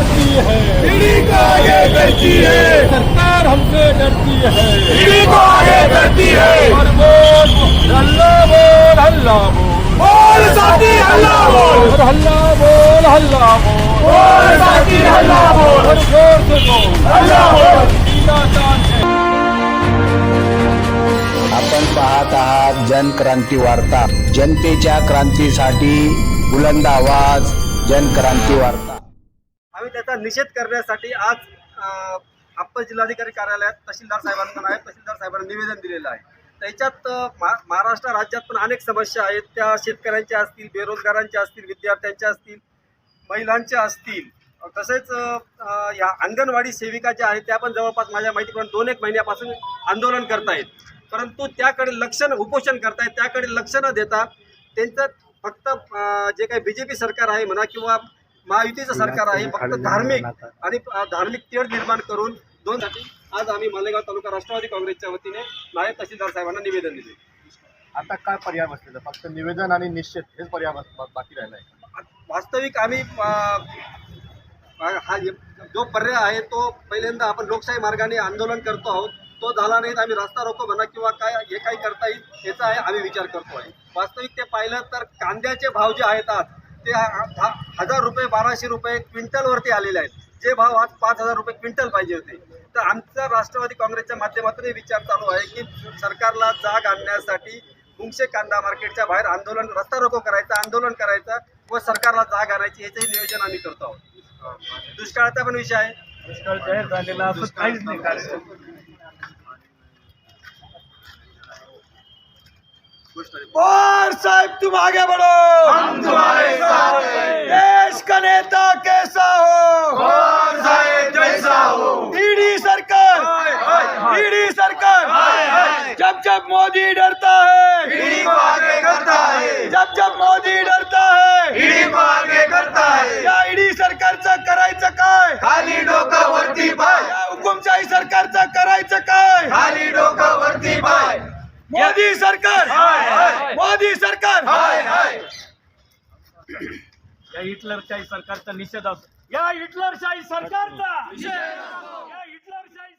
डरती है। ईडी को आगे करती है। सरकार हमसे डरती है। ईडी को आगे करती है। और बोल हल्ला बोल हल्ला बोल बोल साथी हल्ला बोल और हल्ला बोल हल्ला बोल बोल साथी हल्ला बोल और ज़ोर से बोल। हल्ला बोल है। आपण पाहत आहात जनक्रांती वार्ता. जनतेच्या क्रांतीसाठी बुलंद आवाज़ जन जनक्रांती वार्ता. आम्ही त्याचा निषेध करण्यासाठी आज अप्पर जिल्हाधिकारी कार्यालयात तहसीलदार साहेबांना आहे तहसीलदार साहेबांना निवेदन दिलेलं आहे. त्याच्यात मा महाराष्ट्र राज्यात पण अनेक समस्या आहेत. त्या शेतकऱ्यांच्या असतील बेरोजगारांच्या असतील विद्यार्थ्यांच्या असतील महिलांच्या असतील. तसेच या अंगणवाडी सेविका ज्या आहेत त्या पण जवळपास माझ्या माहितीप्रमाणे दोन एक महिन्यापासून आंदोलन करतायत. परंतु त्याकडे लक्ष न उपोषण करतायत. त्याकडे लक्ष न देता त्यांचं फक्त जे काही बी जे पी सरकार आहे म्हणा किंवा महायुतीचं सरकार आहे फक्त धार्मिक आणि धार्मिक तेढ निर्माण करून दोन साठी आज आम्ही मालेगाव तालुका राष्ट्रवादी काँग्रेसच्या वतीने नायब तहसीलदार साहेबांना निवेदन दिले. आता काय पर्याय बसलेलं? फक्त निवेदन आणि निश्चित हेच पर्याय बाकी राहिलाय वास्तविक आम्ही हा जो पर्याय आहे तो पहिल्यांदा आपण लोकशाही मार्गाने आंदोलन करतो आहोत. तो झाला नाही तर आम्ही रस्ता रोको म्हणा किंवा काय हे काही करता येईल याचा आहे आम्ही विचार करतो आहे. वास्तविक ते पाहिलं तर कांद्याचे भाव जे आहेत आज ते हजार रुपये बाराशे रुपये क्विंटलवरती आलेले आहेत. जे भाव आज पाच हजार रुपये क्विंटल पाहिजे होते. तर आमचा राष्ट्रवादी काँग्रेसच्या माध्यमातून हे विचार चालू आहे की सरकारला जाग आणण्यासाठी मुंगशे कांदा मार्केटच्या बाहेर आंदोलन रस्ता रोको करायचं आंदोलन करायचं व सरकारला जाग आणायची याचंही नियोजन आम्ही करतो आहोत. दुष्काळाचा पण विषय आहे. दुष्काळ जाहीर झालेला असं काहीच नाही बोल साहब तुम आगे बढ़ो। हम तुम्हारे साथ हैं। देश का नेता कैसा हो? साहब जैसा हो। ईडी सरकार ईडी सरकार। जब जब मोदी डरता है। ईडी को आगे करता है। जब जब मोदी डरता है। ईडी को आगे करता है। या ईडी सरकारचं करायचं काय? खाली डोकं वरती पाय। या हुकुमशाही सरकारचं करायचं काय? खाली डोकं मोदी सरकार! मोदी सरकार! या हिटलरशाही सरकारचा निषेध असतो या हिटलरशाही सरकारचा! या हिटलरशाही